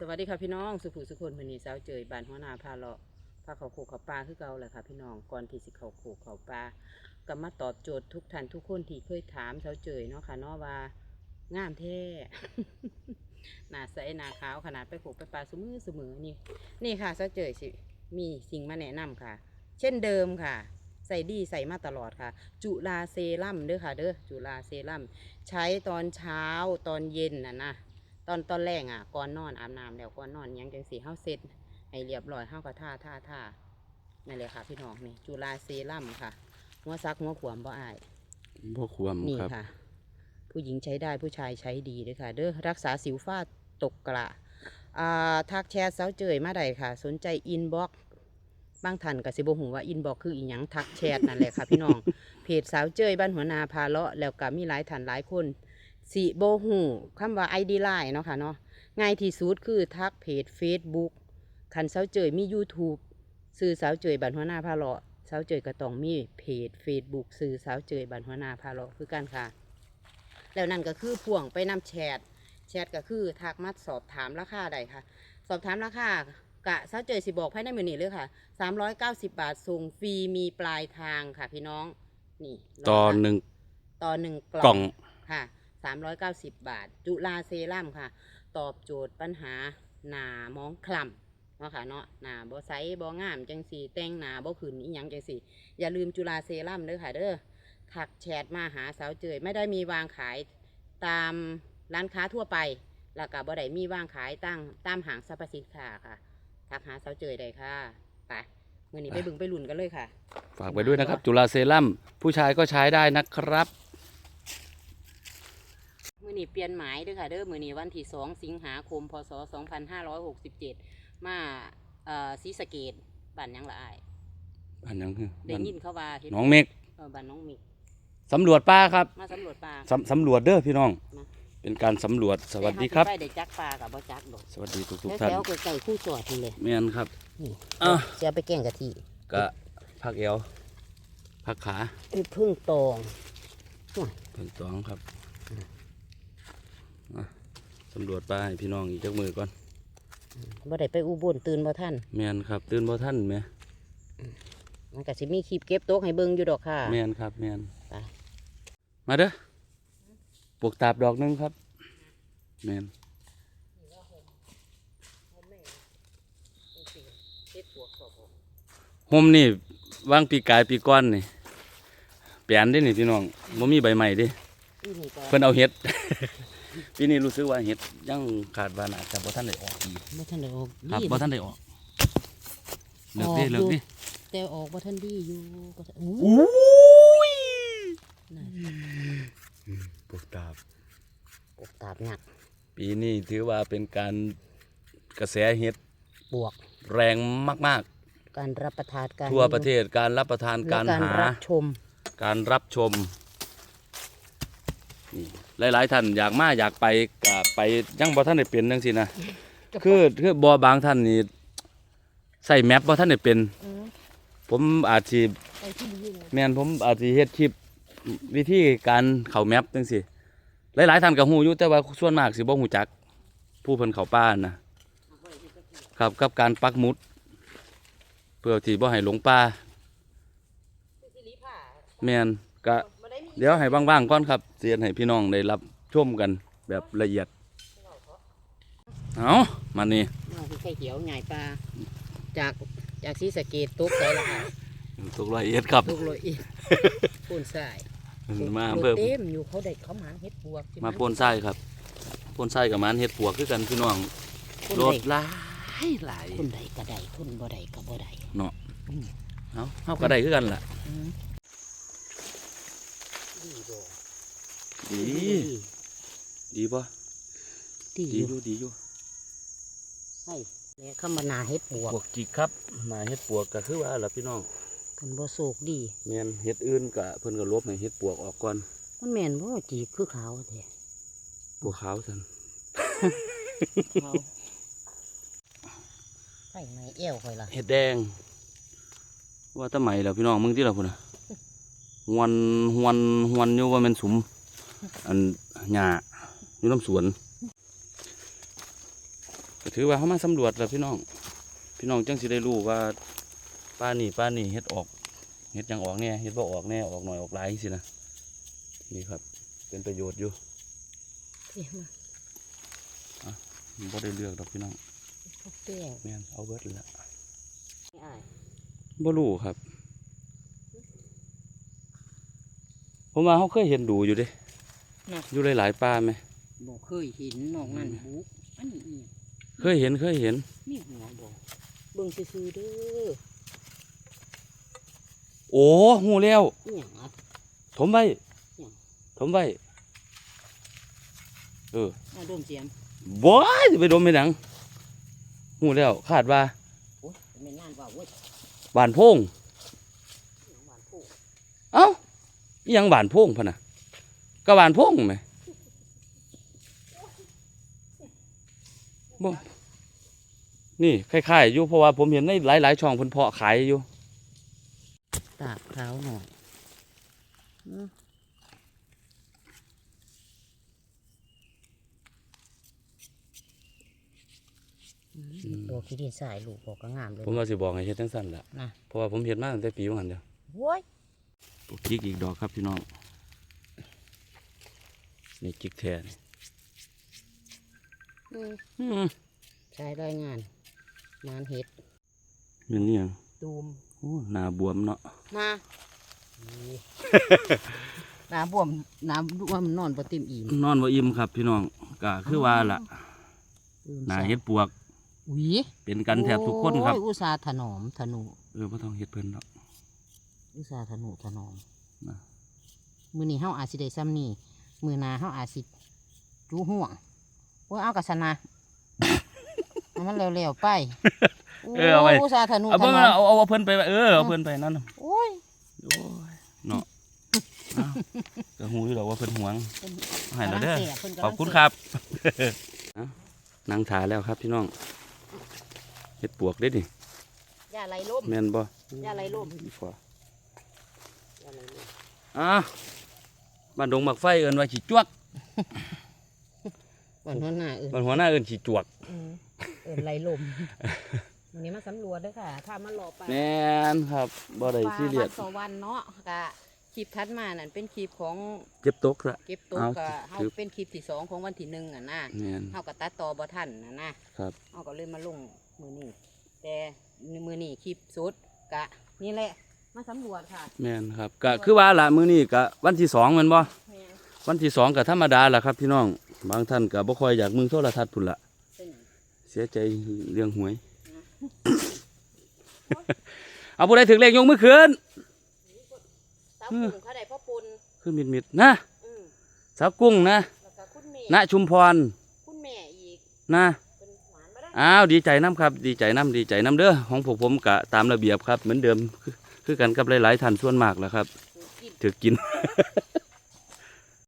สวัสดีค่ะพี่น้องสุภูสุคนมือนีสาวเจยบานหัวนาพาเลาะพาเขาโขกเขาปลาคือเก่าแหละค่ะพี่น้องก่อนที่สิเขาโขกเขาปลาก็มาตอบโจทย์ทุกท่านทุกคนที่เคยถามสาวเจยเนาะค่ะเนาะว่างามแท้หนาใสหนาขาวขนาดไปโขกไปปลาสมือสมือนี่นี่ค่ะสาวเจยสิมีสิ่งมาแนะนำค่ะ เช่นเดิมค่ะใส่ดีใส่มาตลอดค่ะ จุลาเซรั่มเด้อค่ะเด้อจุลาเซรั่มใช้ตอนเช้าตอนเย็นน่ะนะ ตอนตอนแรกอะก่อนนอนอาบน้ำแล้วก่อนนอนหยังจังสีเฮาเซ็ตให้เรียบร้อยเฮาก็ท่าท่าท่านั่นเลยค่ะ พี่น้องนี่จุลาเซรั่มค่ะ หัวซักหัวขวามบ่อายบ่ควมนี่ครับ ค่ะ ผู้หญิงใช้ได้ผู้ชายใช้ดีเลยค่ะ เด้อรักษาสิวฝ้าตกกระอ่าทักแชทเซาเจยมาได้ค่ะ สนใจอินบ็อกบางท่านก็สิบ่ฮู้ว่าอินบ็อกคืออีหยังทักแชทนั่นแหละค่ะ พี่น้องเพจสาวเจยบ้านหัวนาพาเลาะแล้วก็มีหลายท่านหลายคน สิโบหูคำว่าไอดีไลน์เนาะค่ะเนาะง่ายที่สุดคือทักเพจ Facebook คันสาวเจยมี YouTube ซื้อสาวเจยบ้านหัวนาพาเลาะสาวเจยก็ต้องมีเพจ Facebook ซื้อสาวเจยบ้านหัวนาพาเลาะคือกันค่ะ แล้วนั่นก็คือพ่วงไปนำแชทแชทก็คือทักมาสอบถามราคาได้ค่ะ สอบถามราคากะสาวเจยสิบอกภายในมือนี้เลยค่ะ 390 บาทส่งฟรีมีปลายทางค่ะพี่น้องนี่ลงต่อค่ะหนึ่งต่อหนึ่งกกล่ล่อองงค่ะ 390 บาท จุลาเซรั่มค่ะ ตอบโจทย์ปัญหาหนามองคล้ำเนาะค่ะเนาะหนาบ่ใสบ่งามจังสีแต่งหนาบ่ขืนอีหยังจังสีอย่าลืมจุลาเซรั่มเด้อค่ะเด้อถักแชทมาหาสาวเจยไม่ได้มีวางขายตามร้านค้าทั่วไป แล้วก็บ่ได้มีวางขายตั้งตามห้างสรรพสินค้าค่ะทักหาสาวเจยได้ค่ะไปเงินนี้ไปบึงไปหลุนกันเลยค่ะ ฝากไปด้วยนะครับ จุฬาเซรั่มผู้ชายก็ใช้ได้นะครับ นี้เปลี่ยนหมายเด้อค่ะเด้อมือนี้วันที่สองสิงหาคมพศสองพันห้าร้อยหกสิบเจ็ดมาเอ่อศรีสะเกดบ้านหยังละอายอันยังคือได้ยินเขาว่าเฮ็ดน้องเมกเออบ้านน้องมิกสำรวจป้าครับมาสำรวจป่า สำสำรวจเด้อพี่น้อง มา เป็นการสำรวจสวัสดีครับไปได้จักปลากับบ่จักดอกสวัสดีทุกทุกๆท่านแถวๆไก่คู่จอดนี่เลยแม่นครับ นี่อะจะเอาไปแกงกะทิกะพักเอวพักขา ไอ้พึ่งตองเพิ่งตองครับอะสำรวจป้าให้พี่น้องอีกจักมือก่อนบ่ได้ไปอุบลตื่นบ่ท่านแม่นครับ ตื่นบ่ท่านไหมมันก็สิมีคลิปเก็บโต๊ะให้เบิ่งอยู่ดอกค่ะ แม่นครับแม่นไป มาเด้อปลูกตาบดอกหนึงครับ แม่นโฮมนี่วางปีกายปีก้อนนี่เปลี่ยนได้นี่พี่น้องบ่มีใบใหม่เดิ อีนี่ก็เพิ่นเอาเห็ด ปีนี้รู้สึกว่าเห็ดยังขาดว่าน่าจะบ่ทันได้ออกดีบ่ทันได้ออกครับดีบ่ทันได้ออกเลิกดิออกอยู่เลิกดิแต่ออกบ่ทันดีอยู่บ่ทันอู้อู้ยน่ะปลูกตาบปกตาบหนัก ปีนี้ถือว่าเป็นการกระแสเห็ดบวก แรงมากการรับประทานการๆทั่วประเทศการรับประทานและการหารับชมการรับชม นี่หลาย ๆ ท่านอยากมาอยากไปก็ไปยังบ่ท่านได้เป็นจังซี่นะคือคือบ่บางท่านนี่ใส่แมปบ่ท่านได้เป็น ผมอาจสิไปที่นี่นะแม่นผมอาจสิเฮ็ดคลิปวิธีการเข้าแมปจังซี่หลาย ๆ ท่านก็ฮู้อยู่แต่ว่าส่วนมากสิบ่ฮู้จัก ผู้เพิ่นเข้าป่านะครับกับการปักหมุด เพื่อที่บ่ให้หลงป่าแม่นก็ เดี๋ยวให้ว่างๆก่อนครับเสียนให้พี่น้องได้รับชมกันแบบละเอียด เอามานี่น้องคือไข่เขียวใหญ่ปลาจากจากซีสะเกตตุกไปละค่ะทุกละเอียดครับตุกเลยอีกปูนทรายมาลูกเพิ่มเต็มอยู่เขาได้เขาหมาเฮ็ดบวกใช่ไหมาโพนไส้ครับโพนไส้กับมันเห็ดปวกคือกันพี่น้องคนรใดถหลายหลายคนใดก็ได้คนบ่ใดก็บ่ได้เอาเฮาก็ได้คือกันล่ะอืม ดีบ่ดี ดีป่ะดีดีออยู่ยู่ดีอยู่ใช่เนี่ยเข้ามานาเฮ็ดบวกปวกจิกครับมาเห็ดปวกก็คือว่าล่ะพี่น้องกันบ่โศกดีแม่นเห็ดอื่นก็เพิ่นก็ลบให้เห็ดปวกออกก่อนมันแม่นบ่จีบคือขาวแท้ปวกขาวซั่นขาวไผ่ไม้เอวค่อยล่ะเห็ดแดง ว่าแตะไหมแล้วพี่น้องมึงที่ล่ะพุ่นน่ะ หวนหวนหวนอยู่ว่าแมันสุม อันหญ้าอยู่น้ำสวนก็ถือว่าเขามาสำรวจแล้วพี่น้อง พี่น้องจังสิได้รู้ว่าป้านี่ป้านี่เฮ็ดออกเฮ็ดหยังออกแน่เฮ็ดบ่ออกแน่ออกหน่อยออกหลายสินะนี่ครับ เป็นประโยชน์อยู่เสียมาบ่ได้เลือกดอกพี่น้องพวกแป้งแม่นเอาเบิดเลยละนี่อ้ายบ่รู้ครับ ผมว่าเขาเคยเห็นดูอยู่เด้น่ะ อยู่หลายๆป้าไหมบ่เคยเห็นนอกนั่นบุกอันนี้อีหยังเคยเห็นเคยเห็น มีหัวบ่เบิ่งซื่อๆเด้อโอ้หูแล้วอีหยังอะถมไว้หยังถมไว้เออเอาดมเสียมบ่จะไปดมไปหนังหูแล้วคาดว่าโอ้ยเป็นนานว่าเว้ยบานโพงอีหยังหวานผู้เอ้าอิห ยังบานโพงพะนะก็บานโพงไหมบ่นี่คล้ายๆอยู่เพราะว่าผมเห็นในหลายๆช่องเพิ่นเพาะขายอยู่ตากเท้าหน่อยอืมดอกที่ดินสายลูกบอกก็งามเลยผมว่าสิบอกให้เฮ็ดจังซั่นล่ะนะเพราะว่าผมเฮ็ดมาตั้งแต่ปีว่างั้นเดียวโว้ย ปลูกจิกอีกดอกครับพี่น้องนี่จิกแท้นี่อืมอืมใช้รายงานงานเห็ดเป็นนี่หยังตูมโอ้หน้าบวมเนาะมาน้ำบวมน้ำบวมนอนปติมอิ่มนอนบ่อิ่มครับพี่น้องก็คือว่าล่ะหน้าเฮ็ดปวกหวีเป็นกันแทบทุกคนครับโอ้ยอุตสาห์ถนอมถนุเออบ่ต้องเฮ็ดเพิ่นดอก อุตสาห์ถนุถนอมนะมือนี้เฮาอาจสิได้ซ้ำนี่มือหนาเฮาอาจสิจูห่วงโอ้ยเอากระสนะเอามันเร็วๆไปเออเอาไว้โยอุตสาห์ถนุเอาถเพิ่นนอมเอาเอาเอาเพิ่นไปไว้เออเอาเพิ่นไปนั่นน่ะโอ้ย โอ้ยเนาะอ้าวก็ฮู้อยู่ดอกว่าเพิ่นหวงให้แล้วเด้อ กำลังสียเพิ่นกำขลัอบงคุณเสียครับ เอานั่งถาแล้วครับพี่น้องเฮ็ดปวกได้ดิอย่าไหลล่มแม่นบ่อย่าไหลล่มอีพออย่าไหลล่ม อะบ้านดงหมักไฟเอิ้นว่าขี้จวกก่อนหัวหน้าเอื่นบ้านหัวหน้าเอิ้นขี้จวกอืมเอื่นไหลล่มวันนี้มาสำรวจเด้วยค่ะถ้ามันหลอไปแม่นครับบ่ได้ซีเรียสวันต่อวันเนาะกะคลิปทัดมานั่นเป็นคลิปของเก็บตกละเก็บตุ๊กเอากะเฮาถือเป็นคลิปที่สองของวันที่หนึ่งอะนะแม่นเฮาก็ตัดต่อบ่ทันนะนะครับเฮาก็เลยมาลงมือนี้แต่มือนี้คลิปสุดกะนี่แหละ มาสำรวจค่ะแม่นครับก็คือว่าละมื้อนี้ก็วันที่สองแม่นบ่แม่นวันที่สองก็ธรรมดาล่ะครับพี่น้องบางท่านก็บ่ค่อยอยากมึงโทรทัศน์พุ่นละเป็นหยังเสียใจเรื่องหวย เอาผู้ใดถึงเลขยกมือขึ้นสาวกุ้งเขาได้พ่อปุนคือมิดมิดๆนะอืมสาวกุ้งนะแล้วก็คุณแม่ณชุมพรคุณแม่อีกนะเป็นหวานมาได้อ้าวดีใจน้ำครับ ดีใจน้ำดีใจน้ำเด้อของพวกผมกะตามระเบียบครับเหมือนเดิม คือคือกันกับหลายๆท่านส่วนมากแหล้วครับคือกินถือกิน